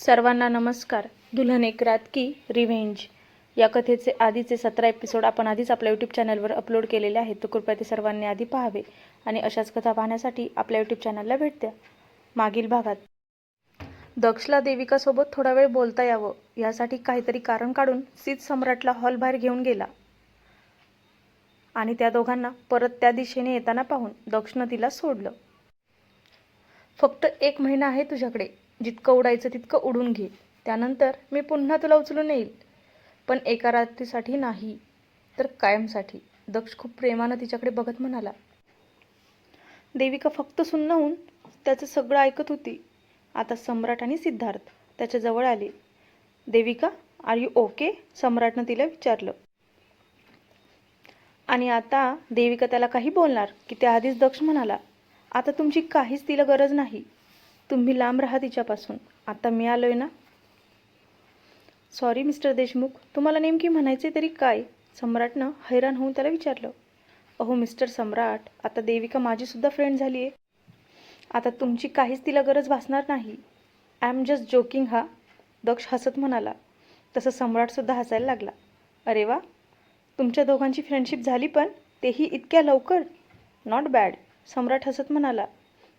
सर्वांना नमस्कार. दुल्हन एक रात की रिव्हेंज या कथेचे आधीचे सतरा एपिसोड आपण आधीच आपल्या यूट्यूब चॅनलवर अपलोड केलेले आहेत. तर कृपया ते सर्वांनी आधी पाहावे आणि अशाच कथा पाहण्यासाठी आपल्या यूट्यूब चॅनलला भेट द्या. मागील भागात. दक्षला देविकासोबत थोडा वेळ बोलता यावं. यासाठी काहीतरी कारण काढून सीत सम्राटला हॉल बाहेर घेऊन गेला. आणि त्या दोघांना परत त्या दिशेने येताना पाहून दक्षनं तिला सोडलं. फक्त एक महिना आहे तुझ्याकडे. जितकं उडायचं तितकं उडून घे. त्यानंतर मी पुन्हा तुला उचलून येईल पण एका रात्रीसाठी नाही तर कायमसाठी. दक्ष खूप प्रेमानं तिच्याकडे बघत म्हणाला. देविका फक्त सुन्न होऊन त्याचं सगळं ऐकत होती. आता सम्राट आणि सिद्धार्थ त्याच्याजवळ आले. देविका आर यू ओके सम्राटनं तिला विचारलं. आणि आता देविका त्याला काही बोलणार की त्याआधीच दक्ष म्हणाला आता तुमची काहीच तिला गरज नाही. तुम्ही लांब राहा तिच्यापासून. आता मी आलोय ना? Sorry Mr Deshmukh. तुम्हाला नेमकी म्हणायचे तरी काय? सम्राटनं हैराण होऊन त्याला विचारलं. अहो मिस्टर सम्राट आता देविका माझीसुद्धा फ्रेंड झाली आहे आता तुमची काहीच तिला गरज भासणार नाही. आय एम जस्ट जोकिंग हा. दक्ष हसत म्हणाला. तसं सम्राटसुद्धा हसायला लागला. अरे वा! तुमच्या दोघांची फ्रेंडशिप झाली पण तेही इतक्या लवकर? नॉट बॅड सम्राट हसत म्हणाला.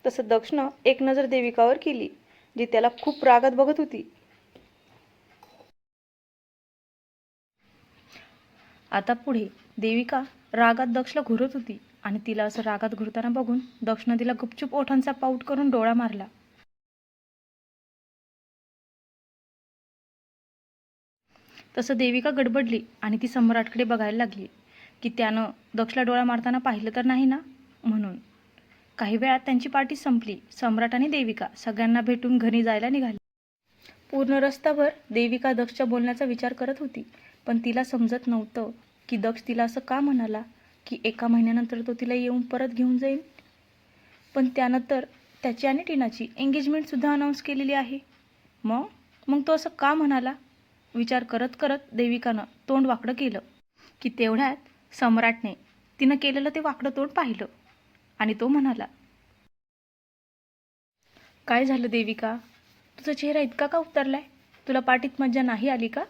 तसं दक्षिण एक नजर देविकावर केली जी त्याला खूप रागात बघत होती. आता पुढे देविका रागात दक्षला घुरत होती आणि तिला असं रागात घुरताना बघून दक्षिण तिला गुपचूप ओठांचा पाऊट करून डोळा मारला. तसं देविका गडबडली आणि ती सम्राटकडे बघायला लागली की त्यानं दक्षला डोळा मारताना पाहिलं तर नाही ना? म्हणून. काही वेळात त्यांची पार्टी संपली. सम्राट आणि देविका सगळ्यांना भेटून घरी जायला निघाली. पूर्ण रस्त्यावर देविका दक्षच्या बोलण्याचा विचार करत होती. पण तिला समजत नव्हतं की दक्ष तिला असं का म्हणाला की एका महिन्यानंतर तो तिला येऊन परत घेऊन जाईल? पण त्यानंतर त्याची आणि टीनाची एंगेजमेंटसुद्धा अनाऊन्स केलेली आहे. मग? मग तो असं का म्हणाला? विचार करत करत देविकानं तोंड वाकडं केलं. की तेवढ्यात सम्राटने तिनं केलेलं ते वाकडं तोंड पाहिलं. आणि तो म्हणाला काय झालं देविका? तुझा चेहरा इतका का उतरलाय? तुला पाठीत मज्जा नाही आली का?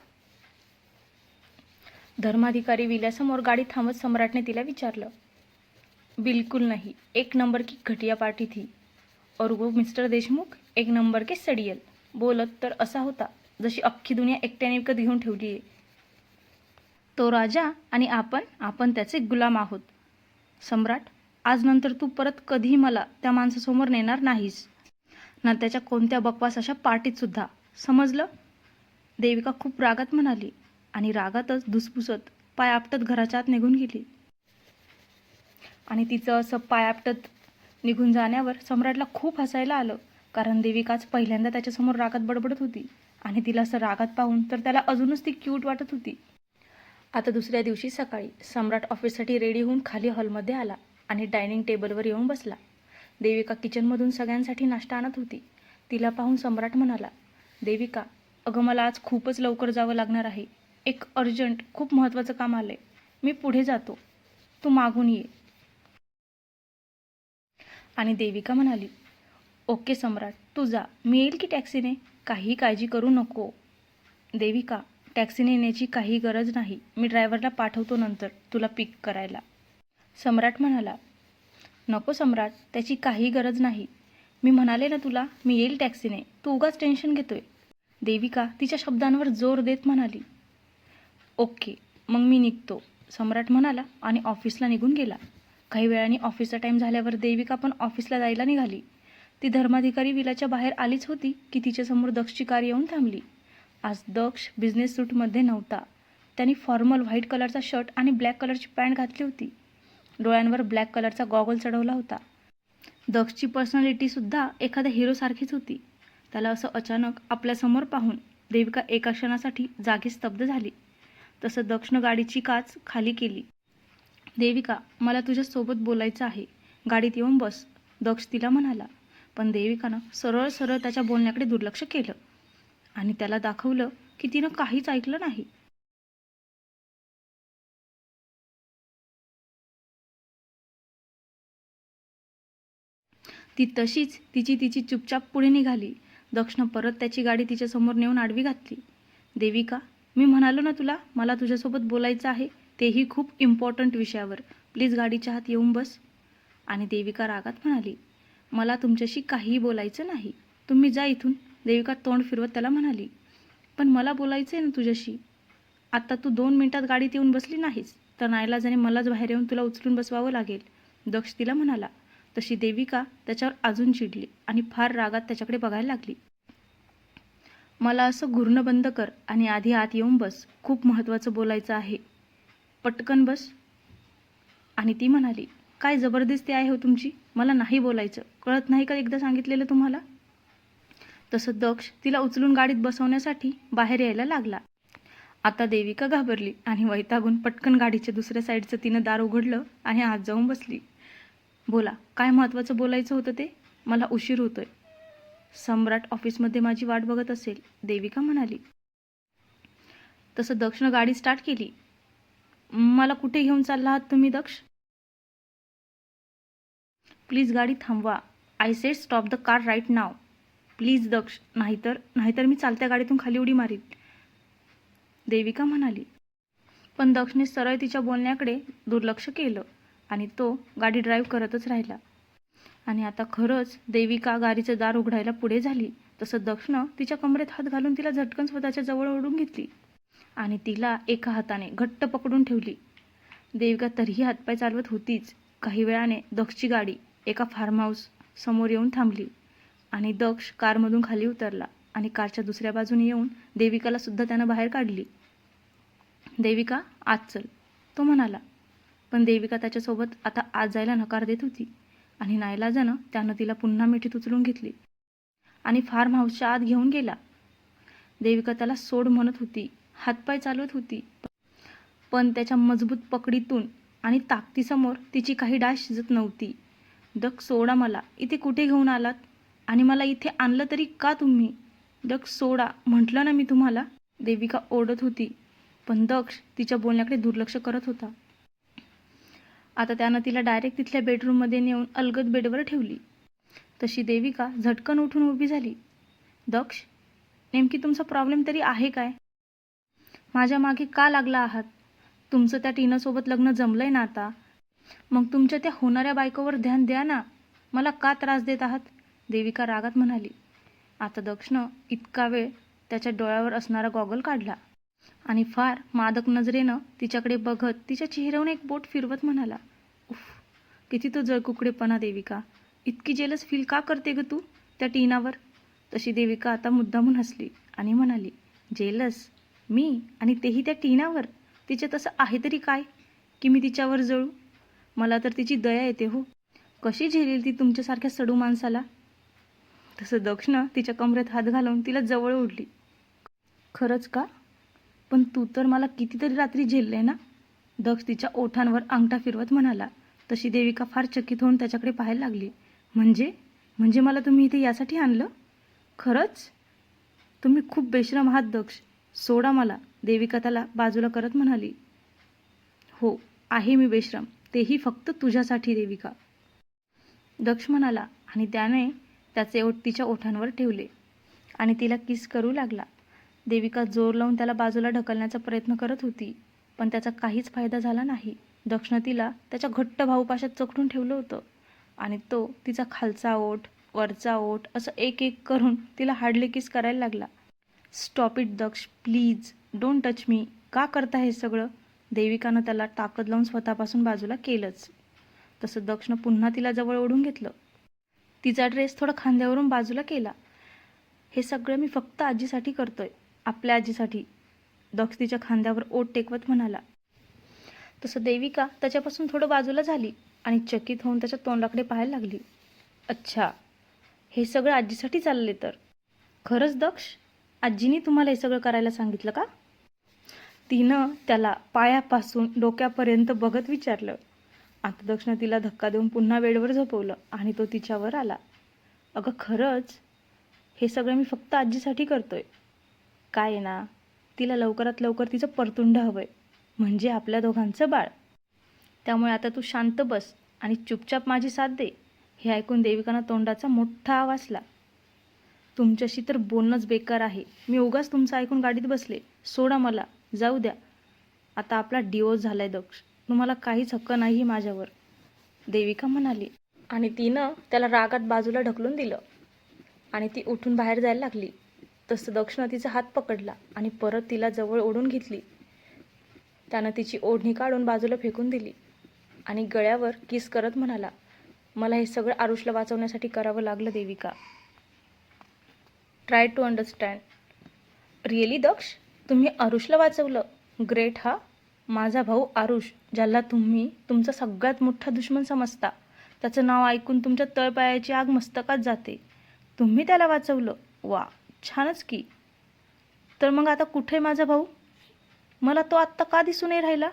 धर्माधिकारी विल्यासमोर गाडी थांबत सम्राटने तिला विचारलं. बिलकुल नाही. एक नंबर की घटिया पार्टी थी. और वो मिस्टर देशमुख एक नंबर के सडियल. बोलत तर असा होता जशी अख्खी दुनिया एकट्याने विकत घेऊन ठेवली आहे. तो राजा आणि आपण आपण त्याचे गुलाम आहोत. सम्राट आज नंतर तू परत कधी मला त्या माणसासमोर नेणार नाहीस. ना त्याच्या कोणत्या बकवास अशा पार्टीतसुद्धा समजलं? देविका खूप रागात म्हणाली आणि रागातच धुसफुसत पाय आपटत घराच्या आत निघून गेली. आणि तिचं असं पाय आपटत निघून जाण्यावर सम्राटला खूप हसायला आलं कारण देविकाच पहिल्यांदा त्याच्यासमोर रागात बडबडत होती आणि तिला असं रागात पाहून तर त्याला अजूनच ती क्यूट वाटत होती. आता दुसऱ्या दिवशी सकाळी सम्राट ऑफिससाठी रेडी होऊन खाली हॉलमध्ये आला आणि डायनिंग टेबलवर येऊन बसला. देविका किचनमधून सगळ्यांसाठी नाश्ता आणत होती. तिला पाहून सम्राट म्हणाला देविका अगं मला आज खूपच लवकर जावं लागणार आहे. एक अर्जंट खूप महत्त्वाचं काम आलंय. मी पुढे जातो. तू मागून ये. आणि देविका म्हणाली ओके सम्राट तू जा. मी येईल की टॅक्सीने? काही काळजी करू नको. देविका टॅक्सीने येण्याची काही गरज नाही. मी ड्रायव्हरला पाठवतो नंतर तुला पिक करायला. सम्राट म्हणाला नको सम्राट त्याची काही गरज नाही. मी म्हणाले ना तुला मी येईल टॅक्सीने. तू उगाच टेन्शन घेतोय. देविका तिच्या शब्दांवर जोर देत म्हणाली. ओके मग मी निघतो. सम्राट म्हणाला आणि ऑफिसला निघून गेला. काही वेळाने ऑफिसचा टाईम झाल्यावर देविका पण ऑफिसला जायला निघाली. ती धर्माधिकारी विलाच्या बाहेर आलीच होती की तिच्यासमोर दक्षची कार येऊन थांबली. आज दक्ष बिझनेस सूटमध्ये नव्हता. त्यांनी फॉर्मल व्हाईट कलरचा शर्ट आणि ब्लॅक कलरची पॅन्ट घातली होती. डोळ्यांवर ब्लॅक कलरचा गॉगल चढवला होता. दक्षची पर्सनॅलिटीसुद्धा एखाद्या हिरोसारखीच होती. त्याला असं अचानक आपल्यासमोर पाहून देविका एका क्षणासाठी जागी स्तब्ध झाली. तसं दक्षनं गाडीची काच खाली केली. देविका मला तुझ्यासोबत बोलायचं आहे. गाडीत येऊन बस. दक्ष तिला म्हणाला. पण देविकानं सरळ सरळ त्याच्या बोलण्याकडे दुर्लक्ष केलं. आणि त्याला दाखवलं की तिनं काहीच ऐकलं नाही. ती तशीच तिची तिची चुपचाप पुढे निघाली. दक्षिण परत त्याची गाडी तिच्यासमोर नेऊन आडवी घातली. देविका मी म्हणालो ना तुला मला तुझ्यासोबत बोलायचं आहे तेही खूप इम्पॉर्टंट विषयावर. प्लीज गाडीच्या हात येऊन बस. आणि देविका रागात म्हणाली मला तुमच्याशी काहीही बोलायचं नाही. तुम्ही जा इथून. देविका तोंड फिरवत त्याला म्हणाली पण मला बोलायचं आहे ना तुझ्याशी. आत्ता तू दोन मिनिटात गाडीत येऊन बसली नाहीस तर नाईलाजाने मलाच बाहेर येऊन तुला उचलून बसवावं लागेल. दक्ष तिला म्हणाला तशी देविका त्याच्यावर अजून चिडली आणि फार रागात त्याच्याकडे बघायला लागली. मला असं घुरणं बंद कर आणि आधी आत येऊन बस. खूप महत्त्वाचं बोलायचं आहे. पटकन बस. आणि ती म्हणाली काय जबरदस्ती आहे हो तुमची? मला नाही बोलायचं. कळत नाही का एकदा सांगितलेलं तुम्हाला? तसं दक्ष तिला उचलून गाडीत बसवण्यासाठी बाहेर यायला लागला. आता देविका घाबरली आणि वैतागून पटकन गाडीच्या दुसऱ्या साईडचं तिनं दार उघडलं आणि आत जाऊन बसली. बोला काय महत्त्वाचं बोलायचं होतं ते? मला उशीर होतोय. सम्राट ऑफिसमध्ये माझी वाट बघत असेल. देविका म्हणाली तसं दक्षनं गाडी स्टार्ट केली. मला कुठे घेऊन चालला आहात तुम्ही दक्ष? प्लीज गाडी थांबवा. I said stop the car right now. Please Daksh नाहीतर नाहीतर मी चालत्या गाडीतून खाली उडी मारीन. देविका म्हणाली पण दक्षने सरळ तिच्या बोलण्याकडे दुर्लक्ष केलं. आणि तो गाडी ड्राईव्ह करतच राहिला. आणि आता खरंच देविका गाडीचं दार उघडायला पुढे झाली. तसं दक्षिण तिच्या कमरेत हात घालून तिला झटकन स्वतःच्या जवळ ओढून घेतली. आणि तिला एका हाताने घट्ट पकडून ठेवली. देविका तरीही हातपाय चालवत होतीच. काही वेळाने दक्षची गाडी एका फार्म हाऊस समोर येऊन थांबली. आणि दक्ष कारमधून खाली उतरला आणि कारच्या दुसऱ्या बाजूने येऊन देविकाला सुद्धा त्यानं बाहेर काढली. देविका आत चल तो म्हणाला. पण देविका त्याच्यासोबत आता आत जायला नकार देत होती. आणि नाईलाजानं त्यानं तिला पुन्हा मिठीत उचलून घेतली. आणि फार्म हाऊसच्या आत घेऊन गेला. देविका त्याला सोड म्हणत होती हातपाय चालवत होती. पण त्याच्या मजबूत पकडीतून आणि ताकदीसमोर तिची काही डाळ शिजत नव्हती. डक सोडा मला. इथे कुठे घेऊन आलात? आणि मला इथे आणलं तरी का तुम्ही? डक सोडा. म्हटलं ना मी तुम्हाला. देविका ओढत होती. पण दक्ष तिच्या बोलण्याकडे दुर्लक्ष करत होता. आता त्यानं तिला डायरेक्ट तिथल्या बेडरूममध्ये नेऊन अलगद बेडवर ठेवली. तशी देविका झटकन उठून उभी झाली. दक्ष नेमकी तुमचा प्रॉब्लेम तरी आहे काय? माझ्या मागे का लागला आहात? तुमचं त्या टीनासोबत लग्न जमलंय ना आता? मग तुमच्या त्या होणाऱ्या बायकोवर ध्यान द्या ना. मला का त्रास देत आहात? देविका रागात म्हणाली. आता दक्षनं इतका वेळ त्याच्या डोळ्यावर असणारा गॉगल काढला. आणि फार मादक नजरेनं तिच्याकडे बघत तिच्या चेहऱ्यावरून एक बोट फिरवत म्हणाला उफ किती तो जळकुकडेपणा देविका. इतकी जेलस फील का करते ग तू त्या टीनावर? तशी देविका आता मुद्दामून हसली आणि म्हणाली जेलस मी? आणि तेही त्या टीनावर? तिचे तसं आहे तरी काय? की मी तिच्यावर जळू? मला तर तिची दया येते हो. कशी झेलेल ती तुमच्यासारख्या सडू माणसाला? तसं दक्षनं तिच्या कमरेत हात घालून तिला जवळ ओढली. खरंच का? पण तू तर मला कितीतरी रात्री झेलले ना? दक्ष तिच्या ओठांवर अंगठा फिरवत म्हणाला तशी देविका फार चकित होऊन त्याच्याकडे पाहायला लागली. म्हणजे? म्हणजे मला तुम्ही इथे यासाठी आणलं? खरंच? तुम्ही खूप बेश्रम आहात दक्ष. सोडा मला. देविका त्याला बाजूला करत म्हणाली हो आहे मी बेश्रम. तेही फक्त तुझ्यासाठी देविका. दक्ष म्हणाला आणि त्याने त्याचे ओठ तिच्या ओठांवर ठेवले आणि तिला किस करू लागला. देविका जोर लावून त्याला बाजूला ढकलण्याचा प्रयत्न करत होती पण त्याचा काहीच फायदा झाला नाही. दक्षिण तिला त्याच्या घट्ट भाऊपाशात चकटून ठेवलं होतं आणि तो तिचा खालचा ओठ वरचा ओठ असं एक एक करून तिला हार्डली किस करायला लागला. Stop it Daksh please don't touch me. का करता हे सगळं? देविकानं त्याला ताकद लावून स्वतःपासून बाजूला केलंच. तसं दक्षिण पुन्हा तिला जवळ ओढून घेतलं. तिचा ड्रेस थोडा खांद्यावरून बाजूला केला. हे सगळं मी फक्त आजीसाठी करतोय. आपल्या आजीसाठी. दक्ष तिच्या खांद्यावर ओट टेकवत म्हणाला तसं देविका त्याच्यापासून थोडं बाजूला झाली आणि चकित होऊन त्याच्या तोंडाकडे पाहायला लागली. अच्छा हे सगळं आजीसाठी चालले तर. खरंच दक्ष आजीने तुम्हाला हे सगळं करायला सांगितलं का? तिनं त्याला पायापासून डोक्यापर्यंत बघत विचारलं. आता दक्षनं तिला धक्का देऊन पुन्हा वेळेवर झोपवलं आणि तो तिच्यावर आला. अगं खरंच? हे सगळं मी फक्त आजीसाठी करतोय. काय आहे ना तिला लवकरात लवकर तिचं परतुंड हवं आहे म्हणजे आपल्या दोघांचं बाळ. त्यामुळे आता तू शांत बस आणि चुपचाप माझी साथ दे हे ऐकून देविकानं तोंडाचा मोठा आवाजला तुमच्याशी तर बोलणंच बेकार आहे. मी उगाच तुमचं ऐकून गाडीत बसले. सोडा मला. जाऊ द्या. आता आपला डिवोर्स आहे दक्ष. तुम्हाला काहीच हक्क नाही माझ्यावर. देविका म्हणाली. आणि तिनं त्याला रागात बाजूला ढकलून दिलं. आणि ती उठून बाहेर जायला लागली. तसं दक्षिणा तिचा हात पकडला आणि परत तिला जवळ ओढून घेतली. त्यानं तिची ओढणी काढून बाजूला फेकून दिली आणि गळ्यावर किस करत म्हणाला मला हे सगळं आरुषला वाचवण्यासाठी करावं लागलं Devika. Try to understand really Daksh? तुम्ही आरुषला वाचवलं? ग्रेट हा? माझा भाऊ आरुष ज्याला तुम्ही तुमचा सगळ्यात मोठा दुश्मन समजता. त्याचं नाव ऐकून तुमच्या तळपायाची आग मस्तकात जाते. तुम्ही त्याला वाचवलं? वा छानच की. तर मग आता कुठे माझा भाऊ? मला तो आत्ता का दिसून नाही राहिला?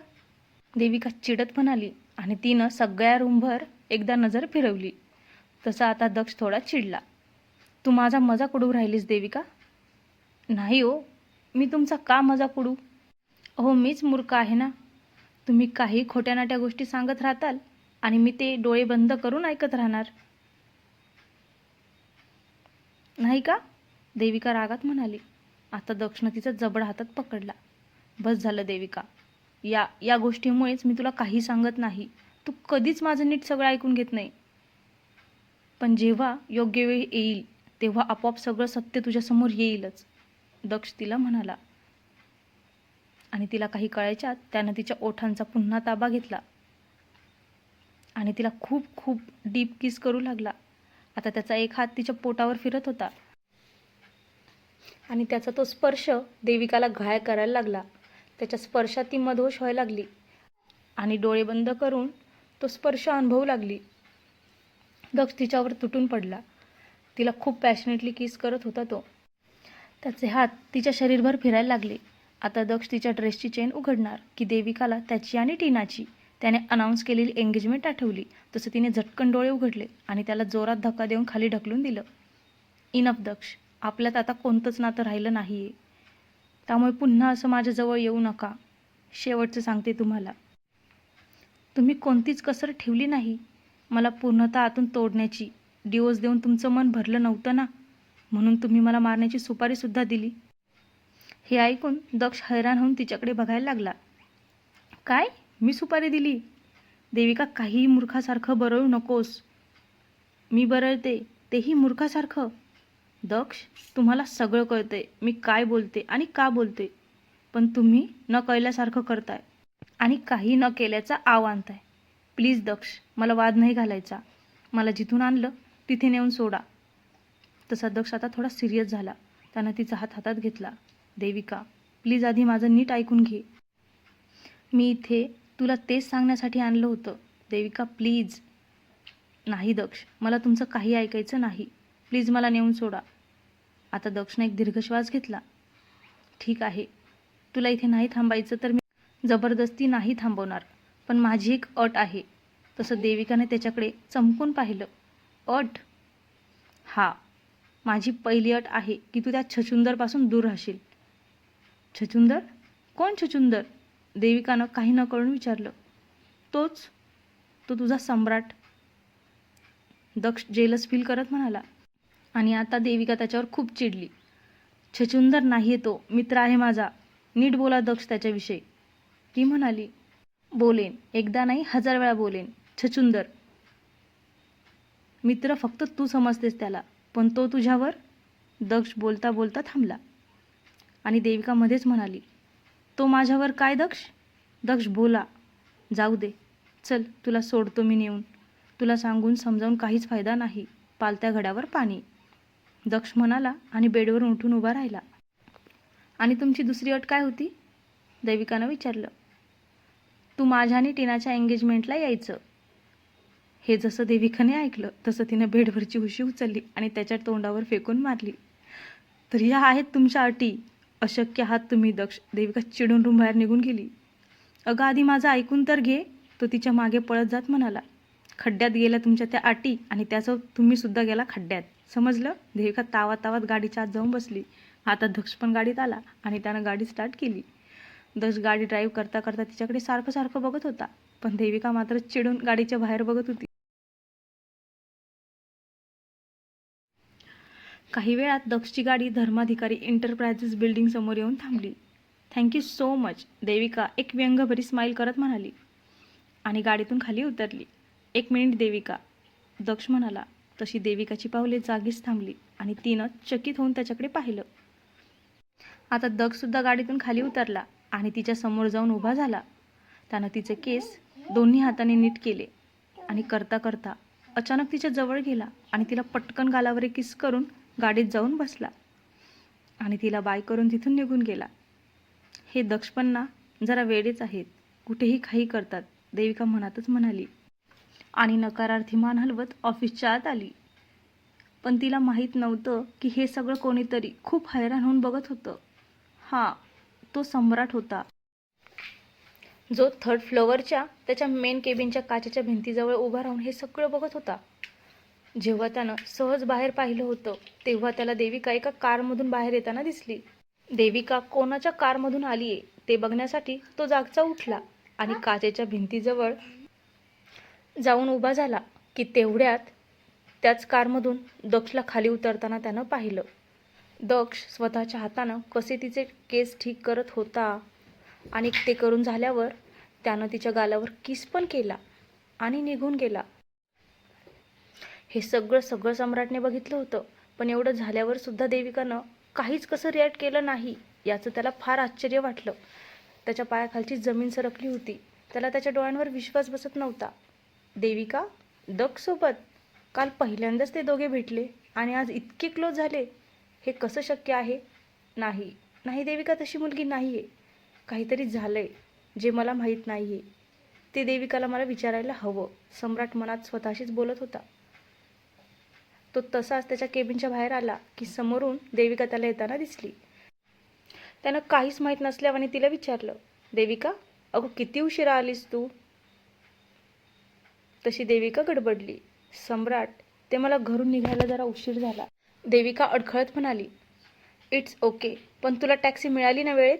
देविका चिडत म्हणाली आणि तिनं सगळ्या रूमभर एकदा नजर फिरवली. तसा आता दक्ष थोडा चिडला. तू माझा मजाक उडू राहिलीस देविका? नाही हो मी तुमचा का मजाक उडू हो मीच मूर्ख आहे ना. तुम्ही काही खोट्या नाट्या गोष्टी सांगत राहताल आणि मी ते डोळे बंद करून ऐकत राहणार. नाही का? देविका रागात म्हणाली आता दक्षिण तिचा जबड हातात पकडला. बस झालं देविका. या या गोष्टीमुळेच मी तुला काही सांगत नाही. तू कधीच माझं नीट सगळं ऐकून घेत नाही. पण जेव्हा योग्य वेळ येईल तेव्हा आपोआप सगळं सत्य तुझ्यासमोर येईलच. दक्ष तिला म्हणाला. आणि तिला काही कळायच्यात त्यानं तिच्या ओठांचा पुन्हा ताबा घेतला. आणि तिला खूप खूप डीप किस करू लागला. आता त्याचा एक हात तिच्या पोटावर फिरत होता. आणि त्याचा तो स्पर्श देविकाला घाय करायला लागला. त्याच्या स्पर्शात ती मधोश व्हायला लागली. आणि डोळे बंद करून तो स्पर्श अनुभवू लागली. दक्ष तिच्यावर तुटून पडला. तिला खूप पॅशनेटली किस करत होता तो. त्याचे हात तिच्या शरीरभर फिरायला लागले. आता दक्ष तिच्या ड्रेसची चेन उघडणार की देविकाला त्याची आणि टीनाची. त्याने अनाऊन्स केलेली एंगेजमेंट आठवली. तसं तिने झटकन डोळे उघडले आणि त्याला जोरात धक्का देऊन खाली ढकलून दिलं. इनफ दक्ष आपल्यात आता कोणतंच नातं राहिलं नाही आहे त्यामुळे पुन्हा असं माझ्याजवळ येऊ नका. शेवटचं सांगते तुम्हाला. तुम्ही कोणतीच कसर ठेवली नाही मला पूर्णतः आतून तोडण्याची. डिवोर्स देऊन तुमचं मन भरलं नव्हतं ना? म्हणून तुम्ही मला मारण्याची सुपारीसुद्धा दिली. हे ऐकून दक्ष हैराण होऊन तिच्याकडे बघायला लागला. काय? मी सुपारी दिली? देविका काहीही मूर्खासारखं बरळू नकोस. मी बरळते तेही मूर्खासारखं. दक्ष तुम्हाला सगळं कळतंय. मी काय बोलते आणि का बोलते? पण तुम्ही न कळल्यासारखं करताय आणि काही न केल्याचा आव आणताय. प्लीज दक्ष मला वाद नाही घालायचा. मला जिथून आणलं तिथे नेऊन सोडा. तसा दक्ष आता थोडा सिरियस झाला. त्यानं तिचा हात हातात घेतला. देविका प्लीज आधी माझं नीट ऐकून घे. मी इथे तुला तेच सांगण्यासाठी आणलं होतं. देविका प्लीज. नाही दक्ष मला तुमचं काही ऐकायचं नाही. प्लीज मला नेऊन सोडा. आता दक्षने एक दीर्घ श्वास घेतला. ठीक आहे. तुला इथे नाही थांबायचं तर मी जबरदस्ती नाही थांबवणार. पण माझी एक अट आहे. तसं देविकाने त्याच्याकडे चमकून पाहिलं. अट? हा. माझी पहिली अट आहे की तू त्या छचुंदरपासून दूर राहशील. छचुंदर कोण छचुंदर देविकानं काही न कळून विचारलं. तोच? तो तुझा सम्राट. दक्ष जेलस फील करत म्हणाला. आणि आता देविका त्याच्यावर खूप चिडली. छचुंदर नाही तो मित्र आहे माझा. नीट बोला दक्ष त्याच्याविषयी. ती म्हणाली बोलेन. एकदा नाही हजार वेळा बोलेन. छचुंदर मित्र फक्त तू समजतेस त्याला पण तो तुझ्यावर दक्ष बोलता बोलता थांबला. आणि देविका मध्येच म्हणाली तो माझ्यावर काय दक्ष? दक्ष बोला. जाऊ दे. चल तुला सोडतो मी नेऊन. तुला सांगून समजावून काहीच फायदा नाही. पालत्या घड्यावर पाणी. दक्ष म्हणाला आणि बेडवरून उठून उभा राहिला. आणि तुमची दुसरी अट काय होती? दैविकानं विचारलं. तू माझ्या आणि टीनाच्या एंगेजमेंटला यायचं. हे जसं देविकाने ऐकलं तसं तिनं बेडवरची उशी उचलली आणि त्याच्या तोंडावर फेकून मारली. तर ह्या आहेत तुमच्या अटी. अशक्य आहात तुम्ही दक्ष. देविका चिडून रूम बाहेर निघून गेली. अगं आधी माझं ऐकून तर घे. तो तिच्यामागे पळत जात म्हणाला. खड्ड्यात गेल्या तुमच्या त्या अटी आणि त्याचं तुम्ही सुद्धा गेला खड्ड्यात. समजलं? देविका तावात तावात गाडीच्या आत जाऊन बसली. आता दक्ष पण गाडीत आला आणि त्यानं गाडी स्टार्ट केली. दक्ष गाडी ड्राईव्ह करता करता तिच्याकडे सारखं सारखं बघत होता. पण देविका मात्र चिडून गाडीच्या बाहेर बघत होती. काही वेळात दक्षची गाडी धर्माधिकारी एंटरप्राइजेस बिल्डिंग समोर येऊन थांबली. थँक्यू सो मच देविका एक व्यंगभरी स्माईल करत म्हणाली. आणि गाडीतून खाली उतरली. एक मिनिट देविका दक्ष म्हणाला. तशी देविकाची पावले जागीच थांबली आणि तिनं चकित होऊन त्याच्याकडे पाहिलं. आता दगसुद्धा गाडीतून खाली उतरला आणि तिच्या समोर जाऊन उभा झाला. त्यानं तिचे केस दोन्ही हाताने नीट केले आणि करता करता अचानक तिच्या जवळ गेला आणि तिला पटकन गालावर किस करून गाडीत जाऊन बसला. आणि तिला बाय करून तिथून निघून गेला. हे दक्षपन्ना जरा वेडेच आहेत. कुठेही काही करतात देविका मनातच म्हणाली. आणि नकारार्थी मान हलवत ऑफिसच्या आत आली. पण तिला माहीत नव्हतं की हे सगळं कोणीतरी खूप हैराण होऊन बघत होतं. हा तो सम्राट होता. जो थर्ड फ्लोअरच्या त्याच्या मेन केबिनच्या काचेच्या भिंतीजवळ उभा राहून हे सगळं बघत होता. जेव्हा त्यानं सहज बाहेर पाहिलं होतं तेव्हा त्याला देविका एका कारमधून बाहेर येताना दिसली. देविका कोणाच्या कारमधून आली आहे ते बघण्यासाठी तो जागचा उठला आणि काचेच्या भिंतीजवळ जाऊन उभा झाला की तेवढ्यात त्याच कारमधून दक्षला खाली उतरताना त्यानं पाहिलं. दक्ष स्वतःच्या हातानं कसे तिचे केस ठीक करत होता आणि ते करून झाल्यावर त्यानं तिच्या गालावर किस पण केला आणि निघून गेला. हे सगळं सगळं सम्राटने बघितलं होतं पण एवढं झाल्यावर सुद्धा देविकानं काहीच कसं रिॲक्ट केलं नाही याचं त्याला फार आश्चर्य वाटलं. त्याच्या पायाखालची जमीन सरकली होती. त्याला त्याच्या डोळ्यांवर विश्वास बसत नव्हता. देविका दक्षसोबत काल पहिल्यांदाच ते दोघे भेटले आणि आज इतके क्लोज झाले हे कसं शक्य आहे? नाही. नाही देविका तशी मुलगी नाही आहे काहीतरी झालंय जे मला माहीत नाही आहे ते देविकाला मला विचारायला हवं. सम्राट मनात स्वतःशीच बोलत होता. तो तसाच त्याच्या केबिनच्या बाहेर आला की समोरून देविका त्याला येताना दिसली. त्यानं काहीच माहीत नसल्यावाने तिला विचारलं देविका अगं किती उशिरा आलीस तू? तशी देविका गडबडली. सम्राट ते मला घरून निघायला जरा उशीर झाला. देविका अडखळत म्हणाली इट्स ओके पण तुला टॅक्सी मिळाली ना वेळेत?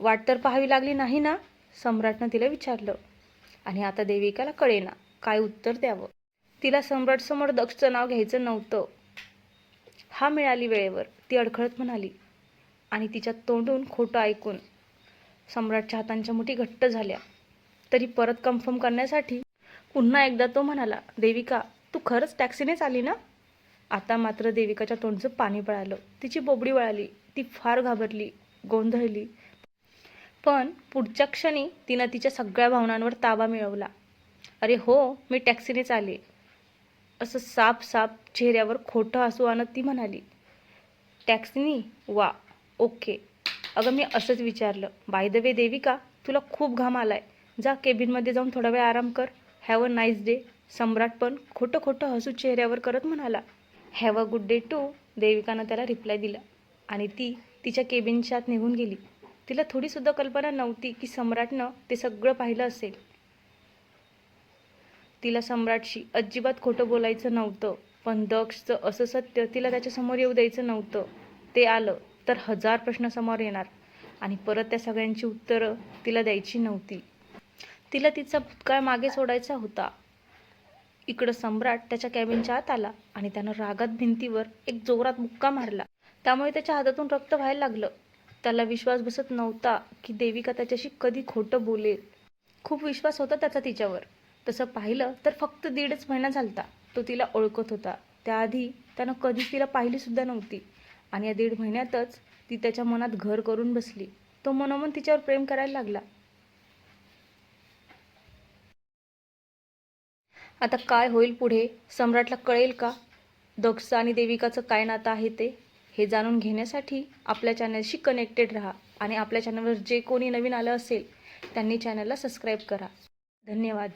वाट तर पाहावी लागली नाही ना? सम्राटनं तिला विचारलं. आणि आता देविकाला कळेना काय उत्तर द्यावं. तिला सम्राटसमोर दक्षचं नाव घ्यायचं नव्हतं. हा मिळाली वेळेवर ती अडखळत म्हणाली. आणि तिच्या तोंडून खोटं ऐकून सम्राटच्या हातांच्या मुठी घट्ट झाल्या. तरी परत कन्फर्म करण्यासाठी पुन्हा एकदा तो म्हणाला देविका तू खरंच टॅक्सीनेच आली ना? आता मात्र देविकाच्या तोंडचं पाणी पळालं. तिची बोबडी वळाली ती फार घाबरली गोंधळली. पण पुढच्या क्षणी तिनं तिच्या सगळ्या भावनांवर ताबा मिळवला. अरे हो मी टॅक्सीनेच आले. असं साप साप चेहऱ्यावर खोटं हसू आणत ती म्हणाली. टॅक्सीनी वा ओके. अगं मी असंच विचारलं. बाय द वे देविका तुला खूप घाम आलाय. जा केबिनमध्ये जाऊन थोडा वेळ आराम कर. Have a nice day Samrat पण खोटं खोटं हसू चेहऱ्यावर करत म्हणाला have a good day too देविकानं त्याला रिप्लाय दिला आणि ती तिच्या केबिनच्या आत निघून गेली. तिला थोडीसुद्धा कल्पना नव्हती की सम्राटनं ते सगळं पाहिलं असेल. तिला सम्राटशी अजिबात खोटं बोलायचं नव्हतं पण दक्षचं असं सत्य तिला त्याच्यासमोर येऊ द्यायचं नव्हतं. ते आलं तर हजार प्रश्न समोर येणार आणि परत त्या सगळ्यांची उत्तरं तिला द्यायची नव्हती. तिला तिचा भूतकाळ मागे सोडायचा होता. इकडं सम्राट त्याच्या कॅबिनच्या आत आला आणि त्यानं रागात भिंतीवर एक जोरात मुक्का मारला. त्यामुळे त्याच्या हातातून रक्त व्हायला लागलं. त्याला विश्वास बसत नव्हता की देविका त्याच्याशी कधी खोटं बोलेल. खूप विश्वास होता त्याचा तिच्यावर. तसं पाहिलं तर फक्त दीडच महिना झालता. तो तिला ओळखत होता. त्याआधी त्यानं कधीच तिला पाहिलीसुद्धा नव्हती. आणि या दीड महिन्यातच ती त्याच्या मनात घर करून बसली. तो मनोमन तिच्यावर प्रेम करायला लागला. आता काय होईल पुढे? सम्राटला कळेल का? दक्ष आणि देविकाचं काय नातं आहे ते? हे जाणून घेण्यासाठी आपल्या चॅनलशी कनेक्टेड राहा आणि आपल्या चॅनलवर जे कोणी नवीन आलं असेल त्यांनी चॅनलला सबस्क्राईब करा. धन्यवाद.